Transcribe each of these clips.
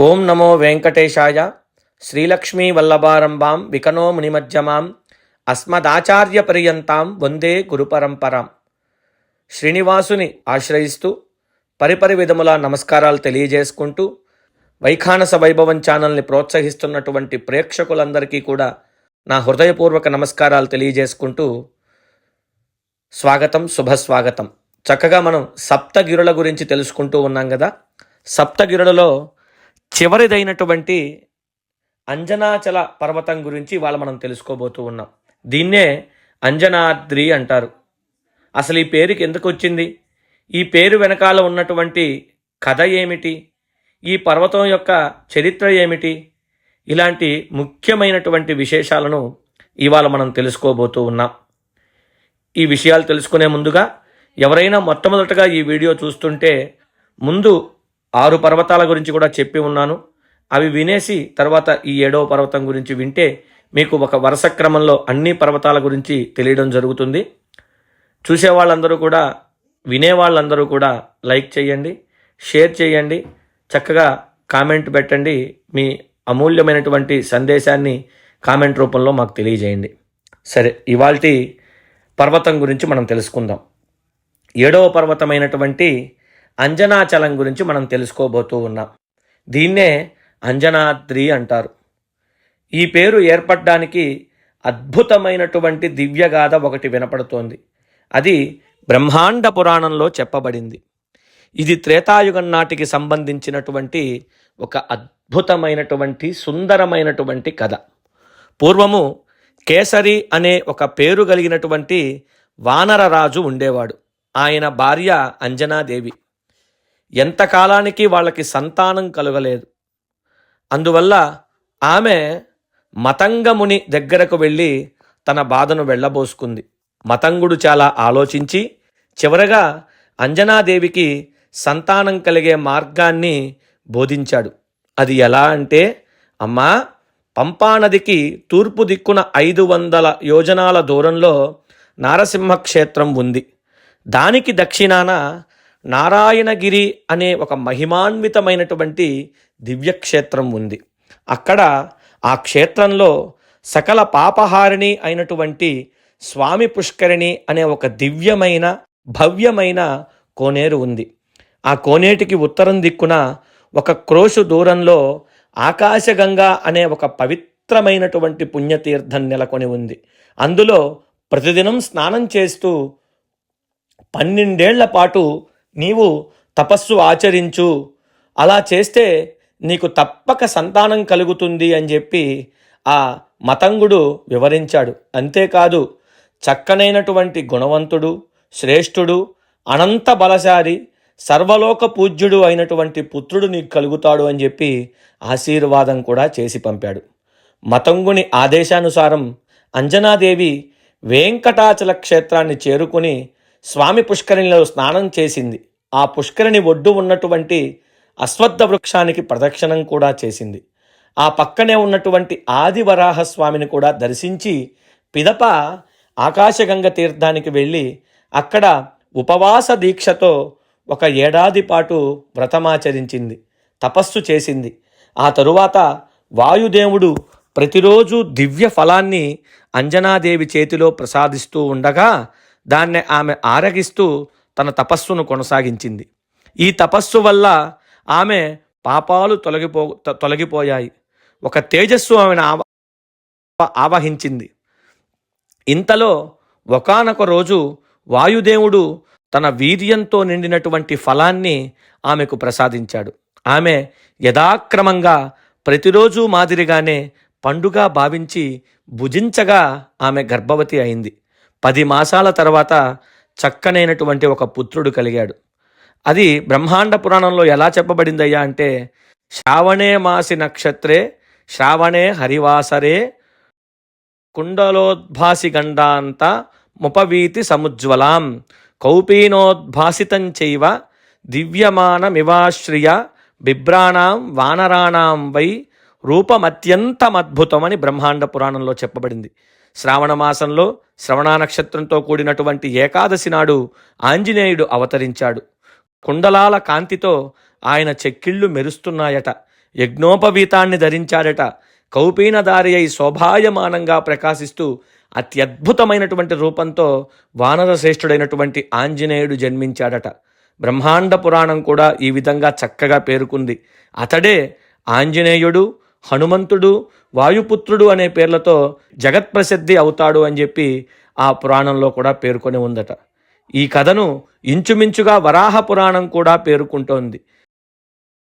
ఓం నమో వెంకటేశాయ శ్రీలక్ష్మీ వల్లభారంభాం వికనో మునిమధ్యమాం అస్మదాచార్య పర్యంతాం వందే గురుపరంపరాం శ్రీనివాసుని ఆశ్రయిస్తూ పరిపరి విధముల నమస్కారాలు తెలియజేసుకుంటూ వైఖానస వైభవం ఛానల్ని ప్రోత్సహిస్తున్నటువంటి ప్రేక్షకులందరికీ కూడా నా హృదయపూర్వక నమస్కారాలు తెలియజేసుకుంటూ స్వాగతం శుభస్వాగతం. చక్కగా మనం సప్తగిరుల గురించి తెలుసుకుంటూ ఉన్నాం కదా. సప్తగిరులలో చివరిదైనటువంటి అంజనాచల పర్వతం గురించి ఇవాళ మనం తెలుసుకోబోతూ ఉన్నాం. దీన్నే అంజనాద్రి అంటారు. అసలు ఈ పేరుకి ఎందుకు వచ్చింది? ఈ పేరు వెనకాల ఉన్నటువంటి కథ ఏమిటి? ఈ పర్వతం యొక్క చరిత్ర ఏమిటి? ఇలాంటి ముఖ్యమైనటువంటి విశేషాలను ఇవాళ మనం తెలుసుకోబోతూ ఉన్నాం. ఈ విషయాలు తెలుసుకునే ముందుగా ఎవరైనా మొట్టమొదటగా ఈ వీడియో చూస్తుంటే ముందు ఆరు పర్వతాల గురించి కూడా చెప్పి ఉన్నాను. అవి వినేసి తర్వాత ఈ ఏడవ పర్వతం గురించి వింటే మీకు ఒక వరుస క్రమంలో అన్ని పర్వతాల గురించి తెలియడం జరుగుతుంది. చూసే వాళ్ళందరూ కూడా వినే వాళ్ళందరూ కూడా లైక్ చేయండి షేర్ చేయండి చక్కగా కామెంట్ పెట్టండి. మీ అమూల్యమైనటువంటి సందేశాన్ని కామెంట్ రూపంలో మాకు తెలియజేయండి. సరే ఇవాల్టి పర్వతం గురించి మనం తెలుసుకుందాం. ఏడవ పర్వతమైనటువంటి అంజనాచలం గురించి మనం తెలుసుకోబోతూ ఉన్నాం. దీన్నే అంజనాద్రి అంటారు. ఈ పేరు ఏర్పడడానికి అద్భుతమైనటువంటి దివ్యగాథ ఒకటి వినపడుతోంది. అది బ్రహ్మాండ పురాణంలో చెప్పబడింది. ఇది త్రేతాయుగం నాటికి సంబంధించినటువంటి ఒక అద్భుతమైనటువంటి సుందరమైనటువంటి కథ. పూర్వము కేసరి అనే ఒక పేరు కలిగినటువంటి వానరరాజు ఉండేవాడు. ఆయన భార్య అంజనాదేవి. ఎంతకాలానికి వాళ్ళకి సంతానం కలగలేదు. అందువల్ల ఆమె మతంగముని దగ్గరకు వెళ్ళి తన బాధను వెళ్ళబోసుకుంది. మతంగుడు చాలా ఆలోచించి చివరగా అంజనాదేవికి సంతానం కలిగే మార్గాన్ని బోధించాడు. అది ఎలా అంటే అమ్మా పంపానదికి తూర్పు దిక్కున ఐదు వందల యోజనాల దూరంలో నారసింహ క్షేత్రం ఉంది. దానికి దక్షిణాన నారాయణగిరి అనే ఒక మహిమాన్వితమైనటువంటి దివ్యక్షేత్రం ఉంది. అక్కడ ఆ క్షేత్రంలో సకల పాపహారిణి అయినటువంటి స్వామి పుష్కరిణి అనే ఒక దివ్యమైన భవ్యమైన కోనేరు ఉంది. ఆ కోనేటికి ఉత్తరం దిక్కున ఒక క్రోషు దూరంలో ఆకాశగంగా అనే ఒక పవిత్రమైనటువంటి పుణ్యతీర్థం నెలకొని ఉంది. అందులో ప్రతిదినం స్నానం చేస్తూ పన్నెండేళ్ళ పాటు నీవు తపస్సు ఆచరించు. అలా చేస్తే నీకు తప్పక సంతానం కలుగుతుంది అని చెప్పి ఆ మతంగుడు వివరించాడు. అంతేకాదు చక్కనైనటువంటి గుణవంతుడు శ్రేష్ఠుడు అనంత బలశారి సర్వలోక పూజ్యుడు అయినటువంటి పుత్రుడు నీకు కలుగుతాడు అని చెప్పి ఆశీర్వాదం కూడా చేసి పంపాడు. మతంగుని ఆదేశానుసారం అంజనాదేవి వెంకటాచల క్షేత్రాన్ని చేరుకుని స్వామి పుష్కరిణిలో స్నానం చేసింది. ఆ పుష్కరిణి ఒడ్డు ఉన్నటువంటి అశ్వత్థ వృక్షానికి ప్రదక్షిణం కూడా చేసింది. ఆ పక్కనే ఉన్నటువంటి ఆదివరాహ స్వామిని కూడా దర్శించి పిదప ఆకాశగంగ తీర్థానికి వెళ్ళి అక్కడ ఉపవాస దీక్షతో ఒక ఏడాది పాటు వ్రతమాచరించింది. తపస్సు చేసింది. ఆ తరువాత వాయుదేవుడు ప్రతిరోజు దివ్య ఫలాన్ని అంజనాదేవి చేతిలో ప్రసాదిస్తూ ఉండగా దాన్ని ఆమె ఆరగిస్తూ తన తపస్సును కొనసాగించింది. ఈ తపస్సు వల్ల ఆమె పాపాలు తొలగిపో త- తొలగిపోయాయి. ఒక తేజస్సు ఆమెను ఆవ ఆవహించింది. ఇంతలో ఒకానొక రోజు వాయుదేవుడు తన వీర్యంతో నిండినటువంటి ఫలాన్ని ఆమెకు ప్రసాదించాడు. ఆమె యథాక్రమంగా ప్రతిరోజు మాదిరిగానే పండుగ భావించి భుజించగా ఆమె గర్భవతి అయింది. పది మాసాల తర్వాత చక్కనైనటువంటి ఒక పుత్రుడు కలిగాడు. అది బ్రహ్మాండ పురాణంలో ఎలా చెప్పబడిందయ్యా అంటే శ్రావణే మాసి నక్షత్రే శ్రావణే హరివాసరే కుండలోద్భాసి గండాంత ముపవీతి సముజ్వలాం కౌపీనోద్భాసితం చైవ దివ్యమానమివాశ్రియ బిభ్రాణాం వానరాణాం వై రూపమత్యంతమద్భుతమని బ్రహ్మాండ పురాణంలో చెప్పబడింది. శ్రావణ మాసంలో శ్రవణ నక్షత్రంతో కూడినటువంటి ఏకాదశి నాడు ఆంజనేయుడు అవతరించాడు. కుండలాల కాంతితో ఆయన చెక్కిళ్ళు మెరుస్తున్నాయట. యజ్ఞోపవీతాన్ని ధరించాడట. కౌపీనదారి అయి శోభాయమానంగా ప్రకాశిస్తూ అత్యద్భుతమైనటువంటి రూపంతో వానర శ్రేష్ఠుడైనటువంటి ఆంజనేయుడు జన్మించాడట. బ్రహ్మాండ పురాణం కూడా ఈ విధంగా చక్కగా పేర్కొంది. అతడే ఆంజనేయుడు హనుమంతుడు వాయుపుత్రుడు అనే పేర్లతో జగత్ప్రసిద్ధి అవుతాడు అని చెప్పి ఆ పురాణంలో కూడా పేర్కొని ఉందట. ఈ కథను ఇంచుమించుగా వరాహ పురాణం కూడా పేర్కొంటోంది.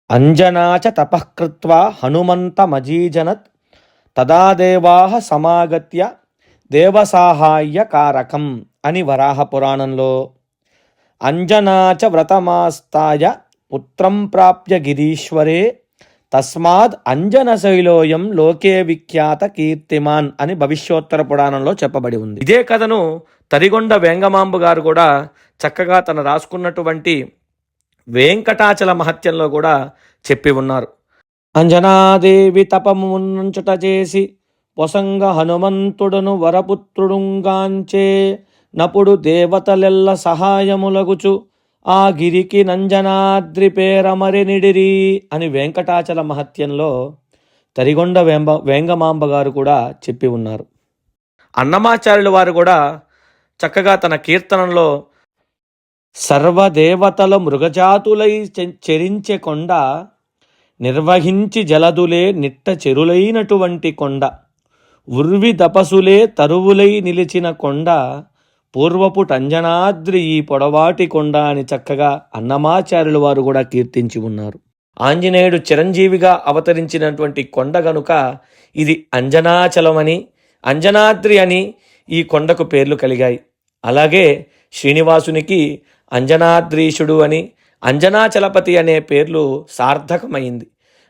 అంజనాచ తపఃకృత్వా హనుమంతమజీజనత్ తదా దేవాహ సమాగత్య దేవసాహాయ్య కారకం అని వరాహ పురాణంలో అంజనాచ వ్రతమాస్తాయ పుత్రం ప్రాప్య గిరీశ్వరే తస్మాద్ అంజన శైలోయం లోకే విఖ్యాత కీర్తిమాన్ అని భవిష్యోత్తర పురాణంలో చెప్పబడి ఉంది. ఇదే కథను తరిగొండ వేంగమాంబ గారు కూడా చక్కగా తను రాసుకున్నటువంటి వెంకటాచల మహత్యంలో కూడా చెప్పి ఉన్నారు. అంజనాదేవి తపమున్నంచుట చేసి పొసంగ హనుమంతుడును వరపుత్రుడుంగాంచే నపుడు దేవతలెల్ల సహాయములగుచు ఆ గిరికి నంజనాద్రి పేరమరి నిడిరి అని వెంకటాచల మహత్యంలో తరిగొండ వేంబ వేంగమాంబ గారు కూడా చెప్పి ఉన్నారు. అన్నమాచార్యుల వారు కూడా చక్కగా తన కీర్తనంలో సర్వదేవతల మృగజాతులై చె- చెరించే కొండ నిర్వహించి జలదులే నిట్ట చెరులైనటువంటి కొండ ఉర్వి తపసులే తరువులై నిలిచిన కొండ పూర్వపు టంజనాద్రి ఈ పొడవాటి కొండ అని చక్కగా అన్నమాచార్యుల వారు కూడా కీర్తించి ఉన్నారు. ఆంజనేయుడు చిరంజీవిగా అవతరించినటువంటి కొండ గనుక ఇది అంజనాచలమని అంజనాద్రి అని ఈ కొండకు పేర్లు కలిగాయి. అలాగే శ్రీనివాసునికి అంజనాద్రీషుడు అని అంజనాచలపతి అనే పేర్లు సార్థకమైంది.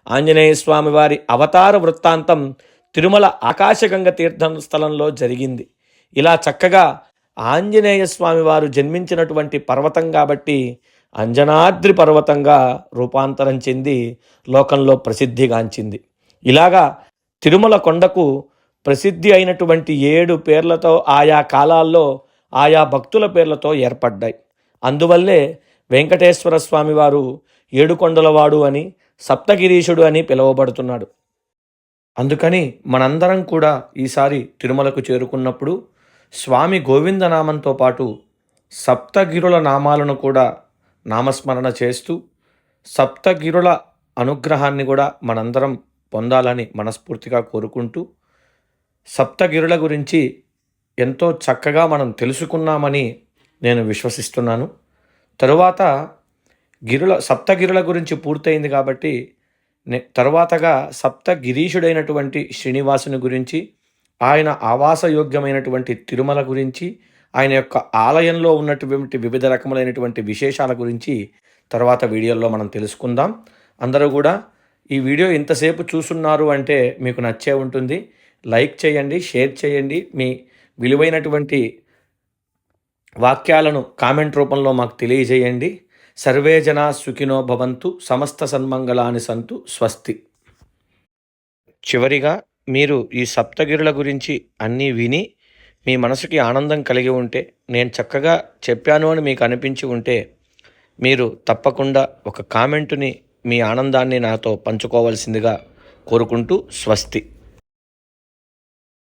ఆంజనేయ స్వామి వారి అవతార వృత్తాంతం తిరుమల ఆకాశగంగ తీర్థం స్థలంలో జరిగింది. ఇలా చక్కగా ఆంజనేయ స్వామి వారు జన్మించినటువంటి పర్వతం కాబట్టి అంజనాద్రి పర్వతంగా రూపాంతరం చెంది లోకంలో ప్రసిద్ధిగాంచింది. ఇలాగా తిరుమల కొండకు ప్రసిద్ధి అయినటువంటి ఏడు పేర్లతో ఆయా కాలాల్లో ఆయా భక్తుల పేర్లతో ఏర్పడ్డాయి. అందువల్లే వెంకటేశ్వర స్వామివారు ఏడుకొండలవాడు అని సప్తగిరీషుడు అని పిలువబడుతున్నాడు. అందుకని మనందరం కూడా ఈసారి తిరుమలకు చేరుకున్నప్పుడు స్వామి గోవిందనామంతో పాటు సప్తగిరుల నామాలను కూడా నామస్మరణ చేస్తూ సప్తగిరుల అనుగ్రహాన్ని కూడా మనందరం పొందాలని మనస్ఫూర్తిగా కోరుకుంటూ సప్తగిరుల గురించి ఎంతో చక్కగా మనం తెలుసుకున్నామని నేను విశ్వసిస్తున్నాను. తరువాత గిరుల సప్తగిరుల గురించి పూర్తయింది కాబట్టి నే- తరువాతగా సప్తగిరీషుడైనటువంటి శ్రీనివాసుని గురించి ఆయన ఆవాసయోగ్యమైనటువంటి తిరుమల గురించి ఆయన యొక్క ఆలయంలో ఉన్నటువంటి వివిధ రకములైనటువంటి విశేషాల గురించి తర్వాత వీడియోలో మనం తెలుసుకుందాం. అందరూ కూడా ఈ వీడియో ఇంతసేపు చూస్తున్నారు అంటే మీకు నచ్చే ఉంటుంది. లైక్ చేయండి షేర్ చేయండి. మీ విలువైనటువంటి వాక్యాలను కామెంట్ రూపంలో మాకు తెలియజేయండి. సర్వే జనా సుఖినో భవంతు సమస్త సన్మంగళాని సంతు స్వస్తి. చివరిగా మీరు ఈ సప్తగిరుల గురించి అన్నీ విని మీ మనసుకి ఆనందం కలిగి ఉంటే నేను చక్కగా చెప్పాను అని మీకు అనిపించి ఉంటే మీరు తప్పకుండా ఒక కామెంటుని మీ ఆనందాన్ని నాతో పంచుకోవాల్సిందిగా కోరుకుంటూ స్వస్తి.